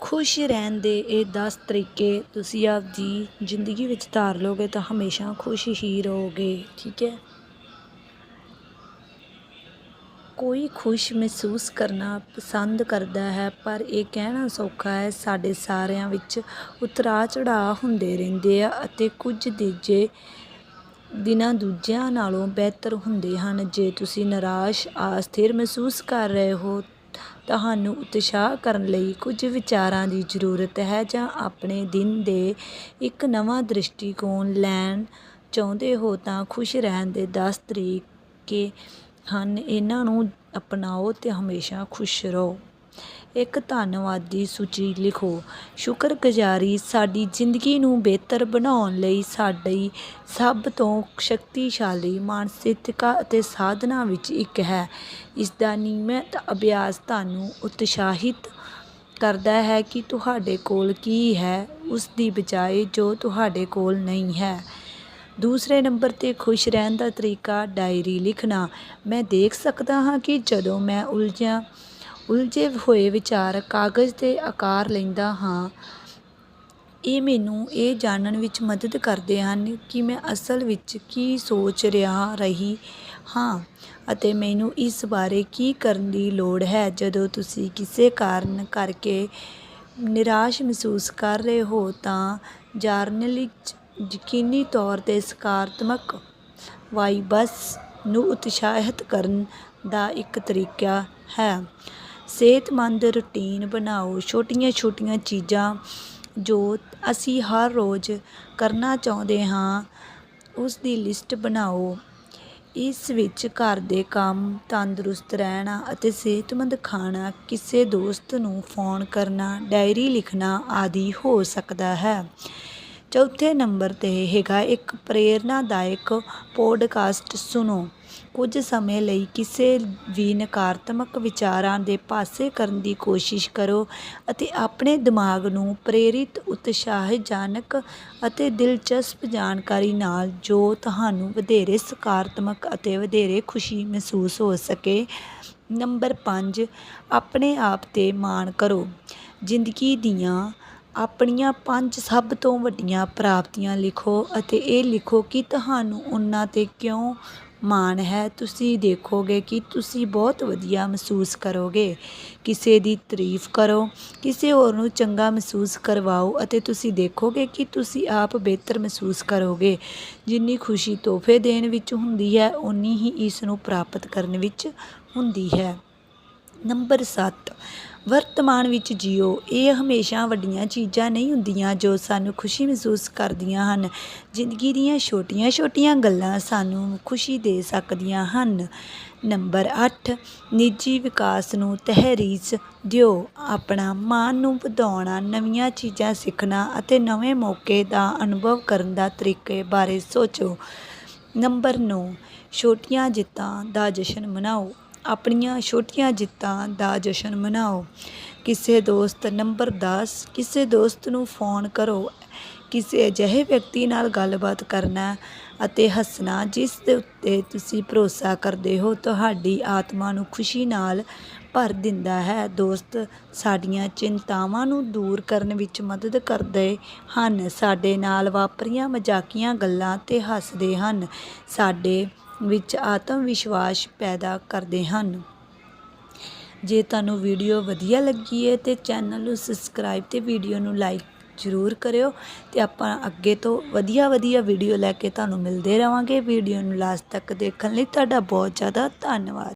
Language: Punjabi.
ਖੁਸ਼ ਰਹਿਣ ਦੇ ਇਹ 10 ਤਰੀਕੇ ਤੁਸੀਂ ਆਪਦੀ ਜ਼ਿੰਦਗੀ ਵਿੱਚ ਧਾਰ ਲਓਗੇ ਤਾਂ ਹਮੇਸ਼ਾ ਖੁਸ਼ ਹੀ ਰਹੋਗੇ, ਠੀਕ ਹੈ? ਕੋਈ ਖੁਸ਼ ਮਹਿਸੂਸ ਕਰਨਾ ਪਸੰਦ ਕਰਦਾ ਹੈ, ਪਰ ਇਹ ਕਹਿਣਾ ਸੌਖਾ ਹੈ, ਸਾਡੇ ਸਾਰਿਆਂ ਵਿੱਚ ਉਤਰਾਅ ਚੜਾਅ ਹੁੰਦੇ ਰਹਿੰਦੇ ਆ ਅਤੇ ਕੁਝ ਤੀਜੇ ਦਿਨਾਂ ਦੂਜਿਆਂ ਨਾਲੋਂ ਬਿਹਤਰ ਹੁੰਦੇ ਹਨ। ਜੇ ਤੁਸੀਂ ਨਿਰਾਸ਼ ਅਸਥਿਰ ਮਹਿਸੂਸ ਕਰ ਰਹੇ ਹੋ ਤੁਹਾਨੂੰ ਉਤਸ਼ਾਹ ਕਰਨ ਲਈ ਕੁਝ ਵਿਚਾਰਾਂ ਦੀ ਜ਼ਰੂਰਤ ਹੈ ਜਾਂ ਆਪਣੇ ਦਿਨ ਦੇ ਇੱਕ ਨਵਾਂ ਦ੍ਰਿਸ਼ਟੀਕੋਣ ਲੈਣ ਚਾਹੁੰਦੇ ਹੋ ਤਾਂ ਖੁਸ਼ ਰਹਿਣ ਦੇ ਦਸ ਤਰੀਕੇ ਹਨ। ਇਹਨਾਂ ਨੂੰ ਅਪਣਾਓ ਅਤੇ ਹਮੇਸ਼ਾ ਖੁਸ਼ ਰਹੋ। ਇੱਕ ਧੰਨਵਾਦੀ ਸੂਚੀ ਲਿਖੋ। ਸ਼ੁਕਰਗੁਜ਼ਾਰੀ, ਸਾਡੀ ਜ਼ਿੰਦਗੀ ਨੂੰ ਬਿਹਤਰ ਬਣਾਉਣ ਲਈ ਸਾਡੀ ਸਭ ਤੋਂ ਸ਼ਕਤੀਸ਼ਾਲੀ ਮਾਨਸਿਕਤਾ ਅਤੇ ਸਾਧਨਾ ਵਿੱਚ ਇੱਕ ਹੈ। ਇਸ ਦਾ ਨਿਯਮਿਤ ਅਭਿਆਸ ਤੁਹਾਨੂੰ ਉਤਸ਼ਾਹਿਤ ਕਰਦਾ ਹੈ ਕਿ ਤੁਹਾਡੇ ਕੋਲ ਕੀ ਹੈ, ਉਸ ਦੀ ਬਜਾਏ ਜੋ ਤੁਹਾਡੇ ਕੋਲ ਨਹੀਂ ਹੈ। ਦੂਸਰੇ ਨੰਬਰ 'ਤੇ ਖੁਸ਼ ਰਹਿਣ ਦਾ ਤਰੀਕਾ, ਡਾਇਰੀ ਲਿਖਣਾ। ਮੈਂ ਦੇਖ ਸਕਦਾ ਹਾਂ ਕਿ ਜਦੋਂ ਮੈਂ ਉਲਝਿਆ ਉਲਝੇ ਹੋਏ ਵਿਚਾਰ ਕਾਗਜ਼ 'ਤੇ ਆਕਾਰ ਲੈਂਦਾ ਹਾਂ। ਇਹ ਮੈਨੂੰ ਇਹ ਜਾਣਨ ਵਿੱਚ ਮਦਦ ਕਰਦੇ ਹਨ ਕਿ ਮੈਂ ਅਸਲ ਵਿੱਚ ਕੀ ਸੋਚ ਰਿਹਾ ਰਹੀ ਹਾਂ ਅਤੇ ਮੈਨੂੰ ਇਸ ਬਾਰੇ ਕੀ ਕਰਨ ਦੀ ਲੋੜ ਹੈ। ਜਦੋਂ ਤੁਸੀਂ ਕਿਸੇ ਕਾਰਨ ਕਰਕੇ ਨਿਰਾਸ਼ ਮਹਿਸੂਸ ਕਰ ਰਹੇ ਹੋ ਤਾਂ ਜਰਨਲਿੰਗ ਯਕੀਨੀ ਤੌਰ 'ਤੇ ਸਕਾਰਾਤਮਕ ਵਾਈਬਸ ਨੂੰ ਉਤਸ਼ਾਹਿਤ ਕਰਨ ਦਾ ਇੱਕ ਤਰੀਕਾ ਹੈ। ਸਿਹਤਮੰਦ ਰੂਟੀਨ ਬਣਾਓ। ਛੋਟੀਆਂ ਛੋਟੀਆਂ ਚੀਜ਼ਾਂ ਜੋ ਅਸੀਂ ਹਰ ਰੋਜ਼ ਕਰਨਾ ਚਾਹੁੰਦੇ ਹਾਂ, ਉਸ ਦੀ ਲਿਸਟ ਬਣਾਓ। ਇਸ ਵਿੱਚ ਘਰ ਦੇ ਕੰਮ, ਤੰਦਰੁਸਤ ਰਹਿਣਾ ਅਤੇ ਸਿਹਤਮੰਦ ਖਾਣਾ, ਕਿਸੇ ਦੋਸਤ ਨੂੰ ਫੋਨ ਕਰਨਾ, ਡਾਇਰੀ ਲਿਖਣਾ ਆਦਿ ਹੋ ਸਕਦਾ ਹੈ। ਚੌਥੇ ਨੰਬਰ 'ਤੇ ਹੈਗਾ ਇੱਕ ਪ੍ਰੇਰਨਾਦਾਇਕ ਪੋਡਕਾਸਟ ਸੁਣੋ। ਕੁਝ ਸਮੇਂ ਲਈ ਕਿਸੇ ਵੀ ਨਕਾਰਾਤਮਕ ਵਿਚਾਰਾਂ ਦੇ ਪਾਸੇ ਕਰਨ ਦੀ ਕੋਸ਼ਿਸ਼ ਕਰੋ ਅਤੇ ਆਪਣੇ ਦਿਮਾਗ ਨੂੰ ਪ੍ਰੇਰਿਤ, ਉਤਸ਼ਾਹਜਨਕ ਅਤੇ ਦਿਲਚਸਪ ਜਾਣਕਾਰੀ ਨਾਲ ਜੋ ਤੁਹਾਨੂੰ ਵਧੇਰੇ ਸਕਾਰਾਤਮਕ ਅਤੇ ਵਧੇਰੇ ਖੁਸ਼ੀ ਮਹਿਸੂਸ ਹੋ ਸਕੇ। ਨੰਬਰ 5 ਆਪਣੇ ਆਪ 'ਤੇ ਮਾਣ ਕਰੋ। ਜ਼ਿੰਦਗੀ ਦੀਆਂ ਆਪਣੀਆਂ ਪੰਜ ਸਭ ਤੋਂ ਵੱਡੀਆਂ ਪ੍ਰਾਪਤੀਆਂ ਲਿਖੋ ਅਤੇ ਇਹ ਲਿਖੋ ਕਿ ਤੁਹਾਨੂੰ ਉਹਨਾਂ 'ਤੇ ਕਿਉਂ ਮਾਣ ਹੈ। ਤੁਸੀਂ ਦੇਖੋਗੇ ਕਿ ਤੁਸੀਂ ਬਹੁਤ ਵਧੀਆ ਮਹਿਸੂਸ ਕਰੋਗੇ। ਕਿਸੇ ਦੀ ਤਾਰੀਫ ਕਰੋ, ਕਿਸੇ ਹੋਰ ਨੂੰ ਚੰਗਾ ਮਹਿਸੂਸ ਕਰਵਾਓ ਅਤੇ ਤੁਸੀਂ ਦੇਖੋਗੇ ਕਿ ਤੁਸੀਂ ਆਪ ਬਿਹਤਰ ਮਹਿਸੂਸ ਕਰੋਗੇ। ਜਿੰਨੀ ਖੁਸ਼ੀ ਤੋਹਫੇ ਦੇਣ ਵਿੱਚ ਹੁੰਦੀ ਹੈ ਉਨੀ ਹੀ ਇਸ ਨੂੰ ਪ੍ਰਾਪਤ ਕਰਨ ਵਿੱਚ ਹੁੰਦੀ ਹੈ। ਨੰਬਰ 7 ਵਰਤਮਾਨ ਵਿੱਚ ਜੀਓ, ਇਹ ਹਮੇਸ਼ਾ ਵੱਡੀਆਂ ਚੀਜ਼ਾਂ ਨਹੀਂ ਹੁੰਦੀਆਂ ਜੋ ਸਾਨੂੰ ਖੁਸ਼ੀ ਮਹਿਸੂਸ ਕਰਦੀਆਂ ਹਨ। ਜ਼ਿੰਦਗੀ ਦੀਆਂ ਛੋਟੀਆਂ-ਛੋਟੀਆਂ ਗੱਲਾਂ ਸਾਨੂੰ ਖੁਸ਼ੀ ਦੇ ਸਕਦੀਆਂ ਹਨ। ਨੰਬਰ 8 ਨਿੱਜੀ ਵਿਕਾਸ ਨੂੰ ਤਹਿਰੀਜ਼ ਦਿਓ। ਆਪਣਾ ਮਾਨ ਨੂੰ ਵਧਾਉਣਾ, ਨਵੀਆਂ ਚੀਜ਼ਾਂ ਸਿੱਖਣਾ ਅਤੇ ਨਵੇਂ ਮੌਕੇ ਦਾ ਅਨੁਭਵ ਕਰਨ ਦਾ ਤਰੀਕੇ ਬਾਰੇ ਸੋਚੋ। ਨੰਬਰ 9 ਛੋਟੀਆਂ ਜਿੱਤਾਂ ਦਾ ਜਸ਼ਨ ਮਨਾਓ। ਆਪਣੀਆਂ ਛੋਟੀਆਂ ਜਿੱਤਾਂ ਦਾ ਜਸ਼ਨ ਮਨਾਓ। ਕਿਸੇ ਦੋਸਤ ਨੰਬਰ 10 ਕਿਸੇ ਦੋਸਤ ਨੂੰ ਫੋਨ ਕਰੋ, ਕਿਸੇ ਅਜਿਹੇ ਵਿਅਕਤੀ ਨਾਲ ਗੱਲਬਾਤ ਕਰਨਾ ਅਤੇ ਹੱਸਣਾ ਜਿਸ ਦੇ ਉੱਤੇ ਤੁਸੀਂ ਭਰੋਸਾ ਕਰਦੇ ਹੋ, ਤੁਹਾਡੀ ਆਤਮਾ ਨੂੰ ਖੁਸ਼ੀ ਨਾਲ ਭਰ ਦਿੰਦਾ ਹੈ। ਦੋਸਤ, ਸਾਡੀਆਂ ਚਿੰਤਾਵਾਂ ਨੂੰ ਦੂਰ ਕਰਨ ਵਿੱਚ ਮਦਦ ਕਰਦੇ ਹਨ। ਸਾਡੇ ਨਾਲ ਵਾਪਰੀਆਂ ਮਜ਼ਾਕੀਆਂ ਗੱਲਾਂ ਤੇ ਹੱਸਦੇ ਹਨ। ਸਾਡੇ ਵਿੱਚ ਆਤਮ ਵਿਸ਼ਵਾਸ ਪੈਦਾ ਕਰਦੇ ਹਨ। ਜੇ ਤੁਹਾਨੂੰ ਵੀਡੀਓ ਵਧੀਆ ਲੱਗੀ ਹੈ ਤੇ ਚੈਨਲ ਨੂੰ ਸਬਸਕ੍ਰਾਈਬ ਤੇ ਵੀਡੀਓ ਨੂੰ ਲਾਈਕ ਜ਼ਰੂਰ ਕਰਿਓ ਤੇ ਆਪਾਂ ਅੱਗੇ ਤੋਂ ਵਧੀਆ ਵਧੀਆ ਵੀਡੀਓ ਲੈ ਕੇ ਤੁਹਾਨੂੰ ਮਿਲਦੇ ਰਵਾਂਗੇ। ਵੀਡੀਓ ਨੂੰ ਲਾਸਟ ਤੱਕ ਦੇਖਣ ਲਈ ਤੁਹਾਡਾ ਬਹੁਤ ਜ਼ਿਆਦਾ ਧੰਨਵਾਦ।